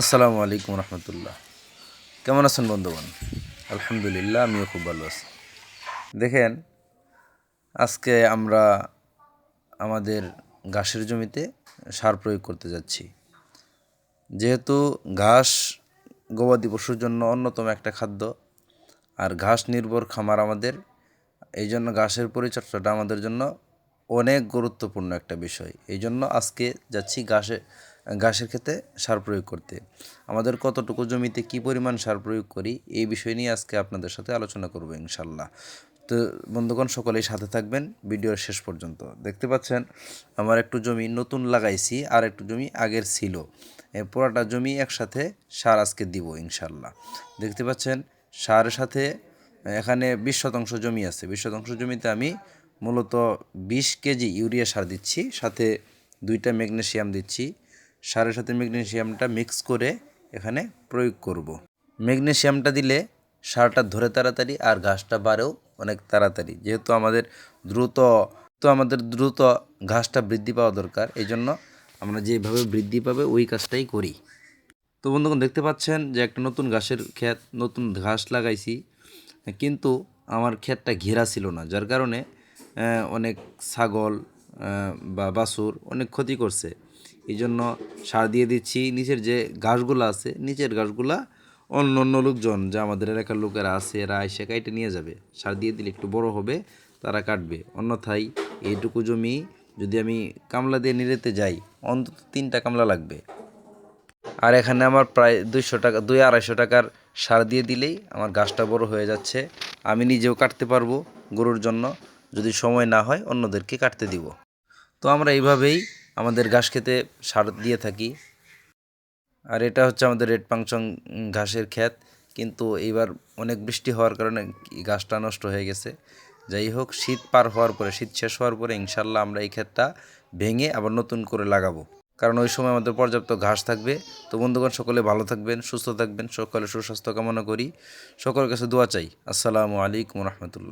আসসালামু আলাইকুম রহমতুল্লাহ। কেমন আছেন বন্ধুবান আলহামদুলিল্লাহ, আমিও খুব ভালো আছি। দেখেন, আজকে আমরা আমাদের ঘাসের জমিতে সার প্রয়োগ করতে যাচ্ছি। যেহেতু ঘাস গবাদি পশুর জন্য অন্যতম একটা খাদ্য, আর ঘাস নির্ভর খামার আমাদের এই জন্য ঘাসের পরিচর্যাটা আমাদের জন্য অনেক গুরুত্বপূর্ণ একটা বিষয়। এই জন্য আজকে যাচ্ছি ঘাসে, ঘাসের ক্ষেতে সার প্রয়োগ করতে। আমাদের কতটুকু জমিতে কি পরিমাণ সার প্রয়োগ করি, এই বিষয় নিয়ে আজকে আপনাদের সাথে আলোচনা করব ইনশাল্লাহ। তো বন্ধুগণ, সকলেই সাথে থাকবেন ভিডিওর শেষ পর্যন্ত। দেখতে পাচ্ছেন, আমার একটু জমি নতুন লাগাইছি, আর একটু জমি আগের ছিল। পুরাটা জমি একসাথে সার আজকে দিব ইনশাল্লাহ। দেখতে পাচ্ছেন, সারের সাথে এখানে বিশ শতাংশ জমি আছে। বিশ শতাংশ জমিতে আমি মূলত বিশ কেজি ইউরিয়া সার দিচ্ছি, সাথে দুইটা ম্যাগনেশিয়াম দিচ্ছি। সারের সাথে ম্যাগনেশিয়ামটা মিক্স করে এখানে প্রয়োগ করব। ম্যাগনেশিয়ামটা দিলে সারটা ধরে তাড়াতাড়ি আর ঘাসটা বাড়েও অনেক তাড়াতাড়ি। যেহেতু আমাদের দ্রুত, তো আমাদের দ্রুত ঘাসটা বৃদ্ধি পাওয়া দরকার এই জন্য আমরা যেভাবে বৃদ্ধি পাবে ওই কাজটাই করি। তো বন্ধুগণ, দেখতে পাচ্ছেন যে একটা নতুন ঘাসের ক্ষেত, নতুন ঘাস লাগাইছি। কিন্তু আমার ক্ষেতটা ঘেরা ছিল না, যার কারণে অনেক ছাগল বা বাছুর অনেক ক্ষতি করছে। এই জন্য সার দিয়ে দিচ্ছি। নিচের যে ঘাসগুলো আছে, নিচের ঘাসগুলা অন্য অন্য লোকজন, যা আমাদের এলাকার লোকেরা আছে, এরা এসে কাইটে নিয়ে যাবে। সার দিয়ে দিলে একটু বড় হবে, তারা কাটবে। অন্যথায় এইটুকু জমি যদি আমি কামলা দিয়ে নিড়েতে যাই, অন্তত তিনটা কামলা লাগবে। আর এখানে আমার প্রায় দুইশো টাকা, দুই আড়াইশো টাকার সার দিয়ে দিলেই আমার গাছটা বড় হয়ে যাচ্ছে। আমি নিজেও কাটতে পারব গরুর জন্য। যদি সময় না হয় অন্যদেরকে কাটতে দিব। তো আমরা এইভাবেই আমাদের ঘাস খেতে সার দিয়ে থাকি। আর এটা হচ্ছে আমাদের রেড পাংচং ঘাসের ক্ষেত। কিন্তু এইবার অনেক বৃষ্টি হওয়ার কারণে গাছটা নষ্ট হয়ে গেছে। যাই হোক, শীত পার হওয়ার পরে, শীত শেষ হওয়ার পরে ইনশাল্লাহ আমরা এই ক্ষেতটা ভেঙে আবার নতুন করে লাগাবো। কারণ ওই সময় আমাদের পর্যাপ্ত ঘাস থাকবে। তো বন্ধুগণ, সকলে ভালো থাকবেন, সুস্থ থাকবেন। সকলে সুস্বাস্থ্য কামনা করি। সকলের কাছে দোয়া চাই। আসসালামু আলাইকুম রহমতুল্লাহ।